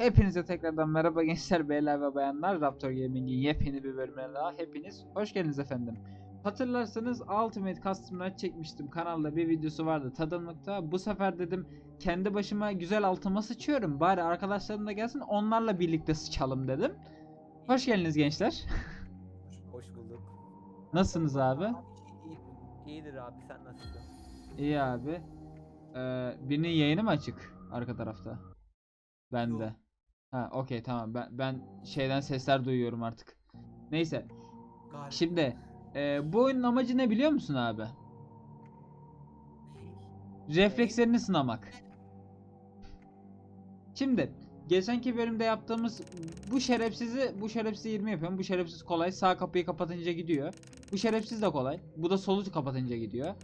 Hepinize tekrardan merhaba gençler, beyler ve bayanlar. Raptor Gaming'in yepyeni bir bölümüne daha hepiniz hoş geldiniz efendim. Hatırlarsanız Ultimate Custom Night çekmiştim. Kanalda bir videosu vardı tadımlıkta. Bu sefer dedim kendi başıma güzel altıma sıçıyorum. Bari arkadaşlarım da gelsin onlarla birlikte sıçalım dedim. Hoş geldiniz gençler. Hoş bulduk. Nasılsınız abi? İyi, iyidir abi sen nasılsın? İyi abi. Ee, birinin yayını mı açık arka tarafta? Bende. Ha okey tamam ben ben şeyden sesler duyuyorum artık. Neyse. Galiba. Şimdi e, bu oyunun amacı ne biliyor musun abi? Reflekslerini sınamak. Şimdi geçenki bölümde yaptığımız bu şerefsizi bu şerefsizi 20 yapıyorum. Bu şerefsiz kolay. Sağ kapıyı kapatınca gidiyor. Bu şerefsiz de kolay. Bu da solu kapatınca gidiyor.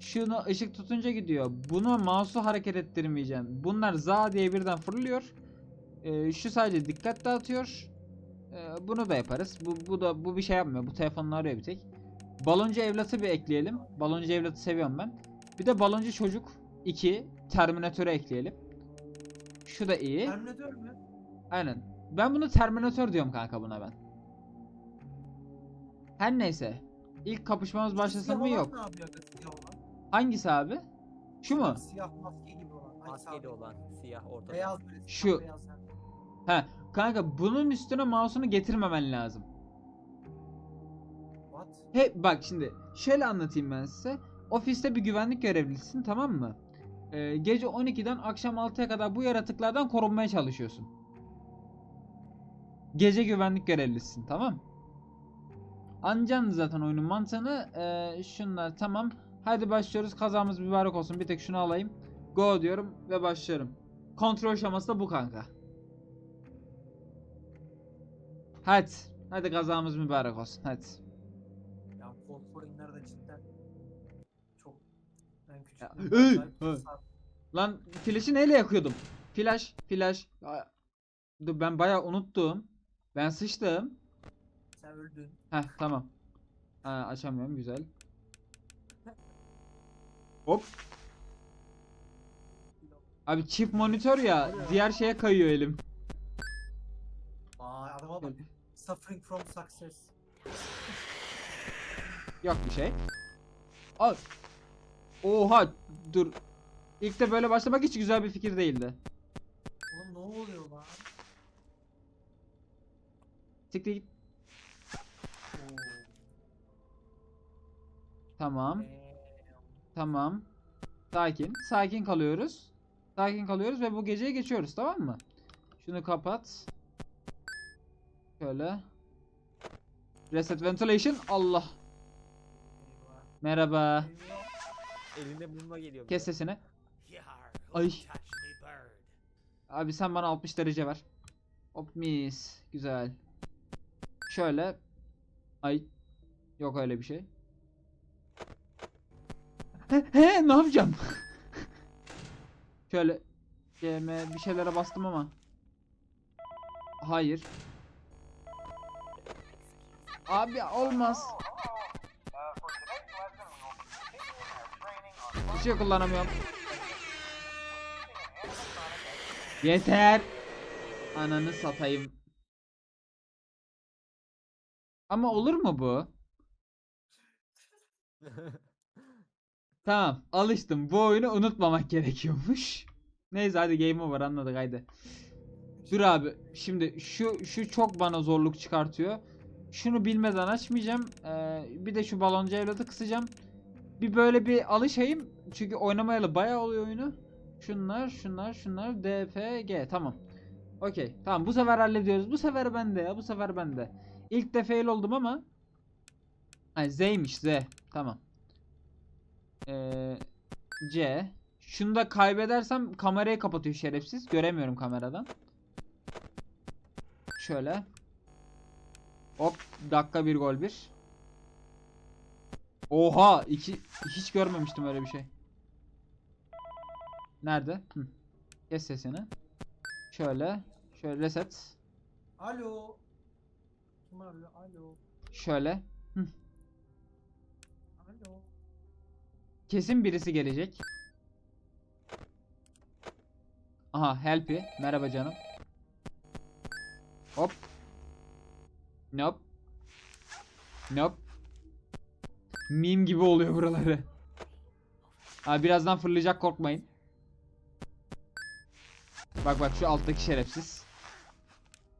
Şunu ışık tutunca gidiyor. Bunu mouse'u hareket ettirmeyeceğim. Bunlar za diye birden fırlıyor. Ee, şu sadece dikkat dağıtıyor. Ee, bunu da yaparız. Bu, bu da bu bir şey yapmıyor. Bu telefonla arıyor bir tek. Baloncu evlatı bir ekleyelim. Baloncu evlatı seviyorum ben. Bir de baloncu çocuk 2 Terminator'ı ekleyelim. Şu da iyi. Terminator mü? Aynen. Ben bunu Terminator diyorum kanka buna ben. Her neyse. İlk kapışmamız başlasın mı yok. Ne yapıyor aga siyah olan? Hangisi abi? Şu mu? Siyah maske gibi olan. Maskeli olan siyah ortada. Beyaz böyle. Şu. Beyaz, ha. Kanka bunun üstüne mouse'unu getirmemen lazım. What? He bak şimdi şöyle anlatayım ben size. Ofiste bir güvenlik görevlisisin tamam mı? Ee, gece 12'den akşam 6'ya kadar bu yaratıklardan korunmaya çalışıyorsun. Gece güvenlik görevlisisin tamam? Ancan zaten oyunun mantığını. Ee, şunlar tamam. Hadi başlıyoruz. Kazamız mübarek olsun. Bir tek şunu alayım. Go diyorum ve başlıyorum. Kontrol aşaması da bu kanka. Hadi. Hadi kazamız mübarek olsun. Hadi. Ya Cold Warring'lerde cidden çok ben küçük. Ya, ben ey, acayip hey. saat- Lan flaşı neyle yakıyordum? Flash, flash. Aa, Dur ben bayağı unuttum. Ben sıçtım. Sen öldün. Heh tamam. Ha, açamıyorum güzel. Hop. Abi çift monitör ya. Diğer şeye kayıyor elim. Vay adama bak. Suffering from success. Yok bir şey. Al. Oha dur. İlk de böyle başlamak hiç güzel bir fikir değildi. Oğlum ne oluyor lan? Siktir git. Oo. Tamam. Damn. Tamam. Sakin. Sakin kalıyoruz. Sakin kalıyoruz ve bu geceye geçiyoruz tamam mı? Şunu kapat. Şöyle. Reset ventilation. Allah. Merhaba. Elinde bulma geliyor. Kes sesini. Ay. Ay. Abi sen bana 60 derece ver. Hop mis. Güzel. Şöyle. Ay. Yok öyle bir şey. He, he ne yapacağım? Şöyle. CM bir şeylere bastım ama. Hayır. Abi olmaz. Bir şey kullanamıyorum. Yeter. Ananı satayım. Ama olur mu bu? Tamam, alıştım. Bu oyunu unutmamak gerekiyormuş. Neyse hadi game over anladık haydi. Dur abi. Şimdi şu şu çok bana zorluk çıkartıyor. Şunu bilmeden açmayacağım. Ee, bir de şu baloncu evladı kısacağım. Bir böyle bir alışayım. Çünkü oynamayalı bayağı oluyor oyunu. Şunlar, şunlar, şunlar. D, F, G. Tamam. Okey. Tamam bu sefer hallediyoruz. Bu sefer bende ya. Bu sefer bende. İlk de fail oldum ama. Ay Z'ymiş Z. Tamam. Ee, C. Şunu da kaybedersem kamerayı kapatıyor şerefsiz. Göremiyorum kameradan. Şöyle. Hop. Dakika bir gol bir. Oha. iki hiç görmemiştim öyle bir şey. Nerede? Hı. Kes sesini. Şöyle. Şöyle reset. Alo. Kim arıyor? Alo. Şöyle. Alo. Kesin birisi gelecek. Aha Help'i. Merhaba canım. Hop. Nope. Nope. Meme gibi oluyor buraları. Abi birazdan fırlayacak korkmayın. Bak bak şu alttaki şerefsiz.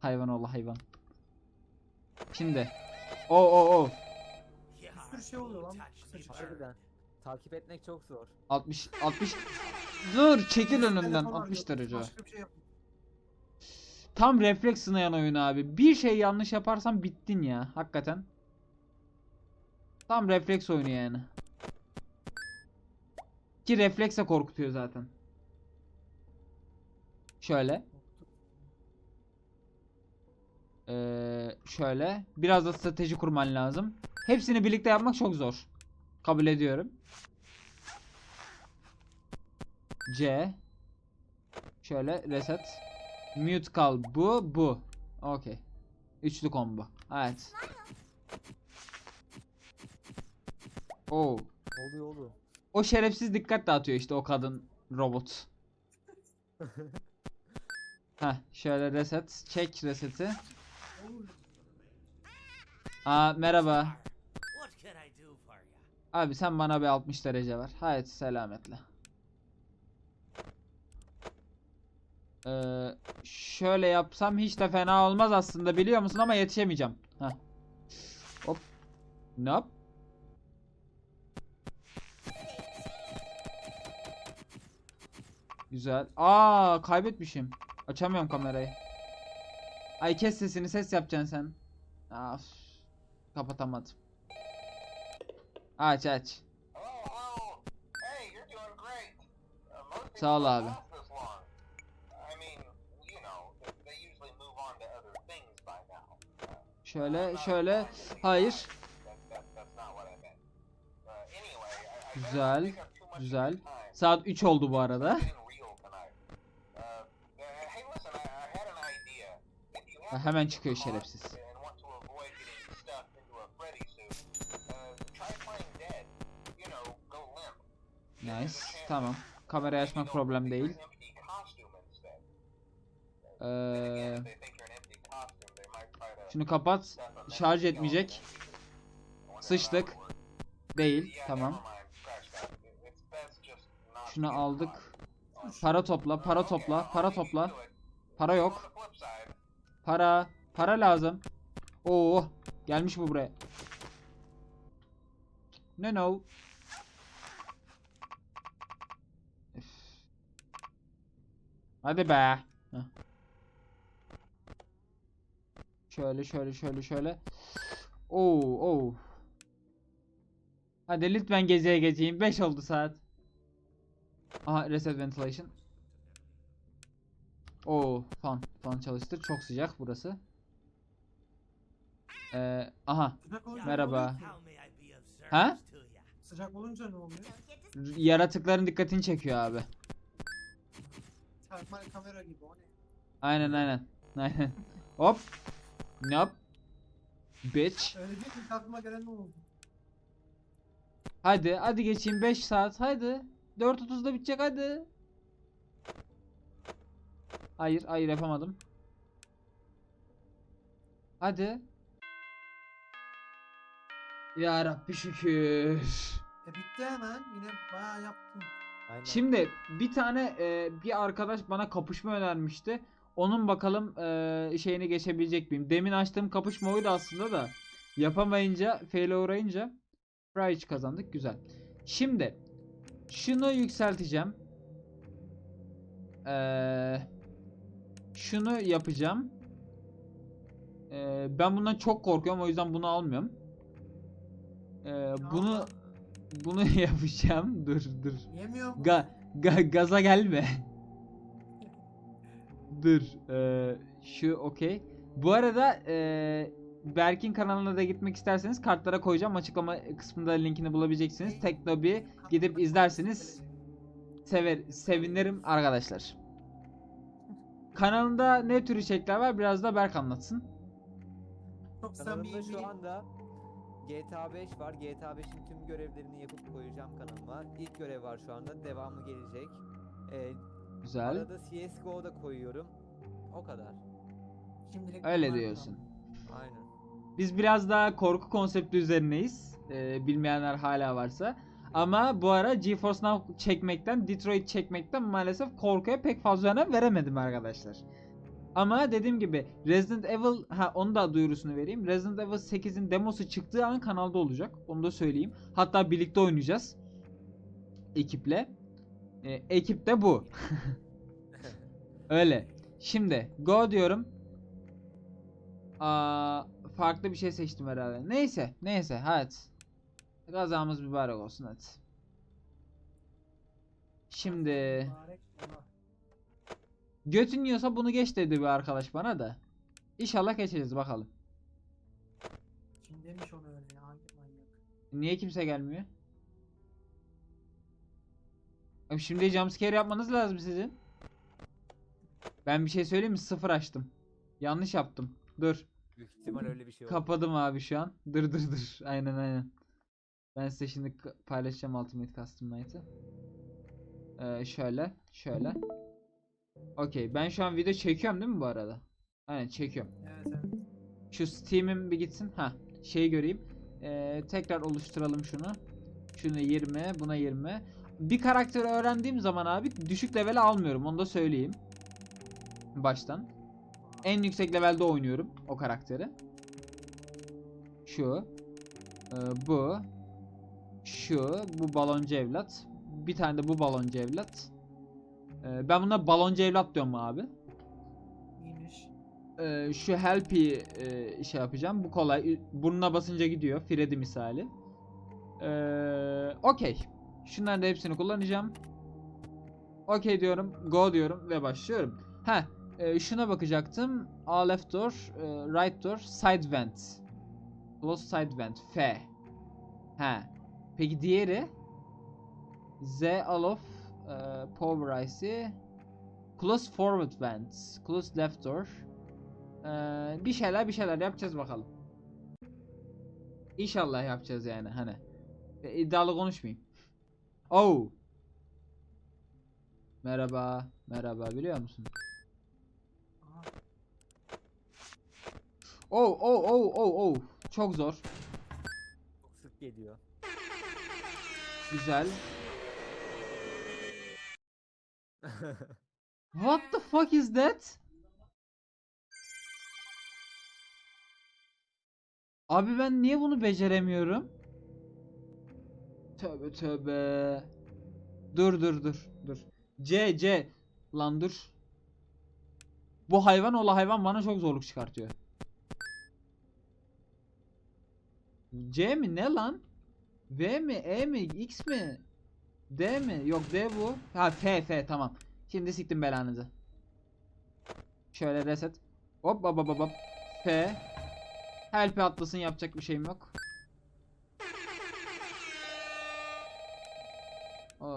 Hayvan oğlu hayvan. Şimdi. O o o. Bir sürü şey oluyor lan. Bir şey. Harbiden. Takip etmek çok zor. 60 60 Dur çekil önümden Telefon 60 arıyor, derece. Başka bir şey yapın. Tam refleks sınayan oyun abi. Bir şey yanlış yaparsan bittin ya. Hakikaten. Tam refleks oyunu yani. Ki reflekse korkutuyor zaten. Şöyle. Ee, şöyle. Biraz da strateji kurman lazım. Hepsini birlikte yapmak çok zor. Kabul ediyorum. C. Şöyle reset. Mute kal bu bu. Okey. Üçlü combo. Evet. Oo. Oluyor oluyor. O şerefsiz dikkat dağıtıyor işte o kadın robot. Heh şöyle reset. Çek reseti. Aa merhaba. Abi sen bana bir 60 derece ver. Haydi selametle. Ee, şöyle yapsam hiç de fena olmaz aslında biliyor musun ama yetişemeyeceğim. Heh. Hop. Nop. Güzel. Aa kaybetmişim. Açamıyorum kamerayı. Ay kes sesini ses yapacaksın sen. Af. Kapatamadım. Aç aç. Uh, Sağ ol abi. I- I better Güzel, Güzel. Saat 3 oldu bu arada. Hemen çıkıyor şerefsiz. Nice. Tamam. Kamerayı açmak problem değil. Ee, şunu kapat. Şarj etmeyecek. Sıçtık. Değil. Tamam. Şunu aldık. Para topla, para topla, para topla. Para yok. Para. Para lazım. Oo. Gelmiş bu buraya. No no. Hadi be. Heh. Şöyle şöyle şöyle şöyle. Oo oo. Hadi lütfen geziye geçeyim. 5 oldu saat. Aha reset ventilation. Oo fan fan çalıştır. Çok sıcak burası. Ee, aha Merhaba. Ha? Sıcak olunca ne oluyor? yaratıkların dikkatini çekiyor abi. Termal kamera gibi o ne? Aynen aynen. Aynen. Hop. Nope. Bitch. Öyle bir ilk aklıma gelen ne oldu? Hadi hadi geçeyim 5 saat hadi. 4.30'da bitecek hadi. Hayır hayır yapamadım. Hadi. Ya Rabbi şükür. E bitti hemen. Yine bayağı yaptım. Aynen. Şimdi bir tane e, bir arkadaş bana kapışma önermişti. Onun bakalım e, şeyini geçebilecek miyim? Demin açtığım kapışma oydu aslında da yapamayınca, fail'e uğrayınca prize kazandık. Güzel. Şimdi şunu yükselteceğim. Eee şunu yapacağım. Eee, ben bundan çok korkuyorum o yüzden bunu almıyorum. Eee, bunu bunu yapacağım. Dur dur. Yemiyorum. Ga, ga- gaza gelme. Dur. eee, şu okey. Bu arada eee, Berk'in kanalına da gitmek isterseniz kartlara koyacağım. Açıklama kısmında linkini bulabileceksiniz. Teknobi gidip izlerseniz sever sevinirim arkadaşlar. Kanalında ne tür içerikler var biraz da Berk anlatsın. Çok Kanalımda samimi. şu anda GTA 5 var. GTA 5'in tüm görevlerini yapıp koyacağım kanalıma. İlk görev var şu anda. Devamı gelecek. Ee, Güzel. arada CSGO da koyuyorum. O kadar. Şimdilik Öyle bunlar diyorsun. Aynen. Biz biraz daha korku konsepti üzerineyiz. Ee, bilmeyenler hala varsa. Ama bu ara GeForce Now çekmekten, Detroit çekmekten maalesef korkuya pek fazla önem veremedim arkadaşlar. Ama dediğim gibi Resident Evil, ha onu da duyurusunu vereyim. Resident Evil 8'in demosu çıktığı an kanalda olacak. Onu da söyleyeyim. Hatta birlikte oynayacağız. Ekiple. Ee, ekip de bu. Öyle. Şimdi go diyorum. Aa, farklı bir şey seçtim herhalde. Neyse, neyse, hadi. Gazamız mübarek olsun hadi. Şimdi götün yiyorsa bunu geç dedi bir arkadaş bana da. İnşallah geçeceğiz bakalım. Kim demiş onu öyle ya? Hangi manyak? Niye kimse gelmiyor? Şimdi jumpscare yapmanız lazım sizin. Ben bir şey söyleyeyim mi? Sıfır açtım. Yanlış yaptım. Dur. Büyük ihtimal öyle bir şey oldu. Kapadım abi şu an. Dur dur dur. Aynen aynen. Ben size şimdi paylaşacağım Ultimate Custom Night'ı. Ee, şöyle. Şöyle. Okey. Ben şu an video çekiyorum değil mi bu arada? Aynen çekiyorum. Evet evet. Şu Steam'im bir gitsin. Ha, şeyi göreyim. Ee, tekrar oluşturalım şunu. Şunu 20, buna 20. Bir karakteri öğrendiğim zaman abi düşük level almıyorum. Onu da söyleyeyim. Baştan. En yüksek levelde oynuyorum o karakteri. Şu. Ee, bu. Şu. Bu baloncu evlat. Bir tane de bu baloncu evlat. Ee, ben buna baloncu evlat diyorum abi. İyiymiş. Ee, şu help'i e, şey yapacağım. Bu kolay. Burnuna basınca gidiyor. Freddy misali. Ee, Okey. Şunların da hepsini kullanacağım. Okey diyorum. Go diyorum ve başlıyorum. Ha, şuna bakacaktım. A left door, e, right door, side vent. Close side vent. F. Ha. Peki diğeri? Z all of e, power IC. Close forward vent. Close left door. Ee, bir şeyler bir şeyler yapacağız bakalım. İnşallah yapacağız yani hani. E, iddialı konuşmayayım. Oh. Merhaba. Merhaba biliyor musun? Oh oh oh oh oh. Çok zor. Çok sık geliyor. Güzel. What the fuck is that? Abi ben niye bunu beceremiyorum? Tövbe tövbe. Dur dur dur dur. C C. Lan dur. Bu hayvan ola hayvan bana çok zorluk çıkartıyor. C mi ne lan? V mi E mi X mi? D mi? Yok D bu. Ha F F tamam. Şimdi siktim belanızı. Şöyle reset. Hop hop hop hop. F. Help'e atlasın yapacak bir şeyim yok. I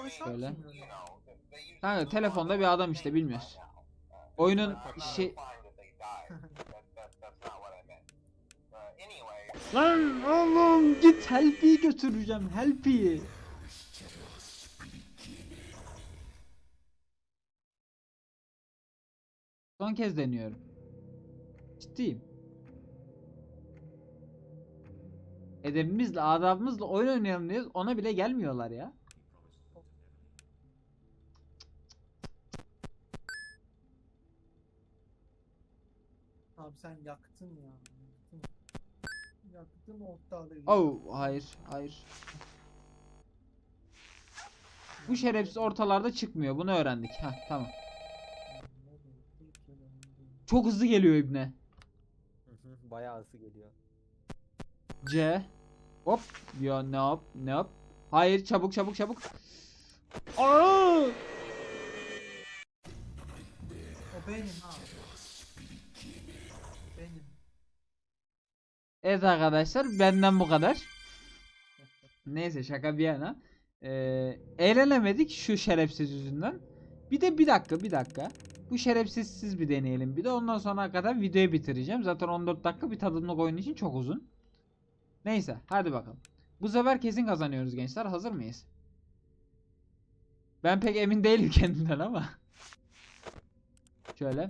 mean, Şöyle. you know, they usually Kanka lose telefonda bir adam işte bilmiyoruz. Oyunun şey Lan oğlum git Help'i götüreceğim Help'i. Son kez deniyorum. Ciddiyim. Edebimizle, adabımızla oyun oynayalım diyoruz. Ona bile gelmiyorlar ya. Abi sen yaktın ya. Yaktın. Yaktın ortalığı. Oh hayır hayır. Bu şerefsiz ortalarda çıkmıyor. Bunu öğrendik. Ha tamam. Çok hızlı geliyor ibne. Bayağı hızlı geliyor. C. Hop. Ya ne yap? Ne yap? Hayır çabuk çabuk çabuk. Aa! O benim ha. Benim. Evet arkadaşlar benden bu kadar. Neyse şaka bir yana. Ee, eğlenemedik şu şerefsiz yüzünden. Bir de bir dakika bir dakika. Bu şerefsizsiz bir deneyelim bir de ondan sonra kadar videoyu bitireceğim. Zaten 14 dakika bir tadımlık oyun için çok uzun. Neyse hadi bakalım. Bu sefer kesin kazanıyoruz gençler. Hazır mıyız? Ben pek emin değilim kendimden ama. Şöyle.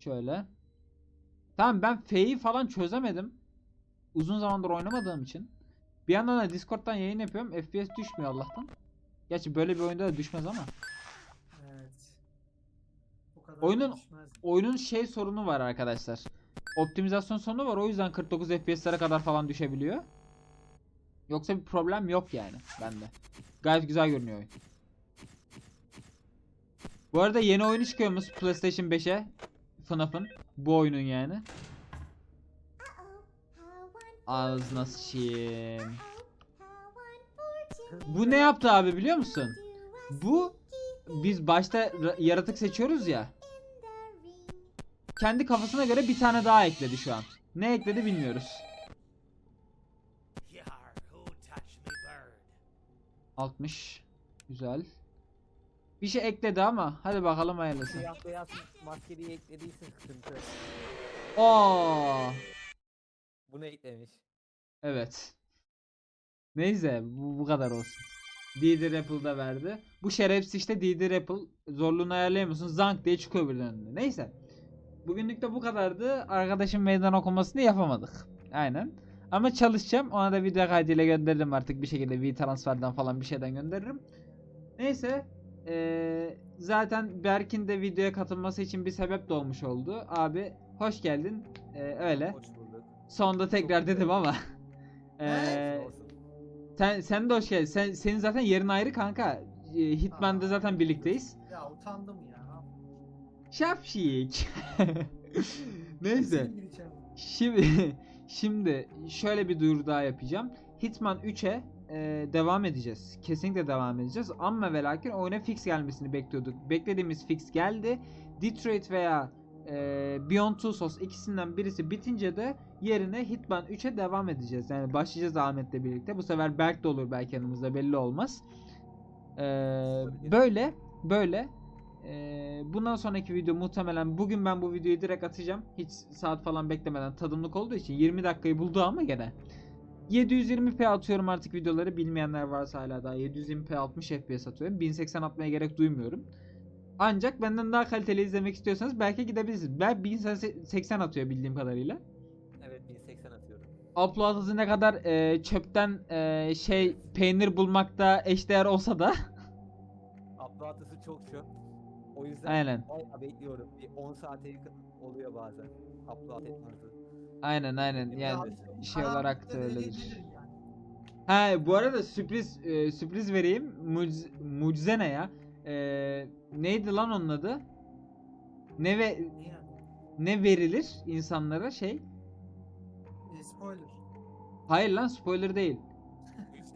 Şöyle. Tamam ben F'yi falan çözemedim. Uzun zamandır oynamadığım için. Bir yandan da Discord'dan yayın yapıyorum. FPS düşmüyor Allah'tan. Gerçi böyle bir oyunda da düşmez ama. Oyunun-. Oyunun şey sorunu var arkadaşlar. Optimizasyon sorunu var. O yüzden 49 FPS'lere kadar falan düşebiliyor. Yoksa bir problem yok yani bende. Gayet güzel görünüyor oyun. Bu arada yeni oyunu çıkıyormuş PlayStation 5'e. FNAF'ın. Bu oyunun yani. Ağzına sıçayım. Bu ne yaptı abi biliyor musun? Bu biz başta ra- yaratık seçiyoruz ya. Kendi kafasına göre bir tane daha ekledi şu an. Ne ekledi bilmiyoruz. 60. Güzel. Bir şey ekledi ama hadi bakalım hayırlısı. Siyah beyaz maskeliği eklediyse sıkıntı. Oo. Bunu eklemiş. Evet. Neyse bu, bu kadar olsun. DD Apple da verdi. Bu şerefsiz işte DD Apple zorluğunu ayarlayamıyorsun. Zank diye çıkıyor birden önüne. Neyse. Bugünlük de bu kadardı. Arkadaşım meydan okumasını yapamadık. Aynen. Ama çalışacağım. Ona da video kaydıyla gönderirim artık bir şekilde V-Transfer'den falan bir şeyden gönderirim. Neyse. Eee, zaten Berk'in de videoya katılması için bir sebep doğmuş oldu. Abi hoş geldin. Eee, öyle. Hoş bulduk. Tekrar dedim ama. Eee, Olsun. sen sen de hoş geldin. Sen senin zaten yerin ayrı kanka. Ee, Hitman'da zaten birlikteyiz. Ya utandım ya. Şapşik. Neyse. Şimdi şimdi şöyle bir duyuru daha yapacağım. Hitman 3'e e, devam edeceğiz. Kesinlikle devam edeceğiz. Ama ve lakin oyuna fix gelmesini bekliyorduk. Beklediğimiz fix geldi. Detroit veya e, Beyond Two Souls ikisinden birisi bitince de yerine Hitman 3'e devam edeceğiz. Yani başlayacağız Ahmet'le birlikte. Bu sefer Berk de olur belki yanımızda belli olmaz. E, böyle böyle ee, bundan sonraki video muhtemelen bugün ben bu videoyu direkt atacağım. Hiç saat falan beklemeden tadımlık olduğu için 20 dakikayı buldu ama gene. 720p atıyorum artık videoları. Bilmeyenler varsa hala daha 720p 60 fps atıyorum. 1080 atmaya gerek duymuyorum. Ancak benden daha kaliteli izlemek istiyorsanız belki gidebilirsiniz. Ben 1080 atıyor bildiğim kadarıyla. Evet 1080 atıyorum. Upload hızı ne kadar e, çöpten e, şey peynir bulmakta eşdeğer olsa da Upload hızı çok şu. O yüzden aynen. bayağı bekliyorum. Bir 10 saate yakın oluyor bazen. Upload etme hızı. Aynen aynen Ya yani abi, şey olarak da öyledir. Ha bu arada sürpriz e, sürpriz vereyim. Mucize, mucize ne ya? E, neydi lan onun adı? Ne ve ne verilir insanlara şey? E, spoiler. Hayır lan spoiler değil.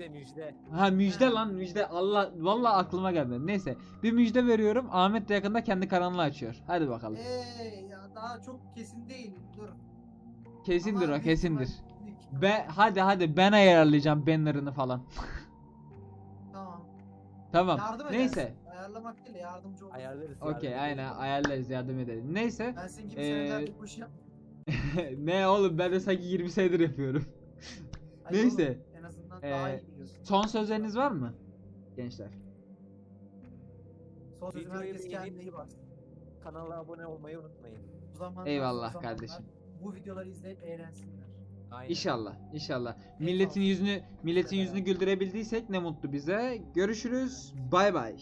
Müjde müjde. Ha müjde lan müjde. Allah vallahi aklıma gelmedi. Neyse bir müjde veriyorum. Ahmet de yakında kendi kanalını açıyor. Hadi bakalım. Eee ya daha çok kesin değil. Dur. Kesindir Ama o kesindir. Be hadi hadi ben ayarlayacağım banner'ını falan. Tamam. tamam. Yardım Neyse. edersin. Ayarlamak değil yardımcı olursun. Ayarlarız. Okey aynen ayarlarız yardım edelim. Neyse. Ben senin gibi Ee, senelerdir bu işi ne oğlum ben de sanki 20 senedir yapıyorum. Neyse. oğlum, daha Ee, iyi biliyorsun. Son sözleriniz var mı? Gençler. Son sözüm videoyu herkes beğenip- kendine iyi baksın. Kanala abone olmayı unutmayın. Bu zaman Eyvallah kardeşim. Bu videoları izleyip eğlensinler. Aynen. İnşallah, inşallah. Milletin yüzünü milletin yüzünü güldürebildiysek ne mutlu bize. Görüşürüz. Bay bay.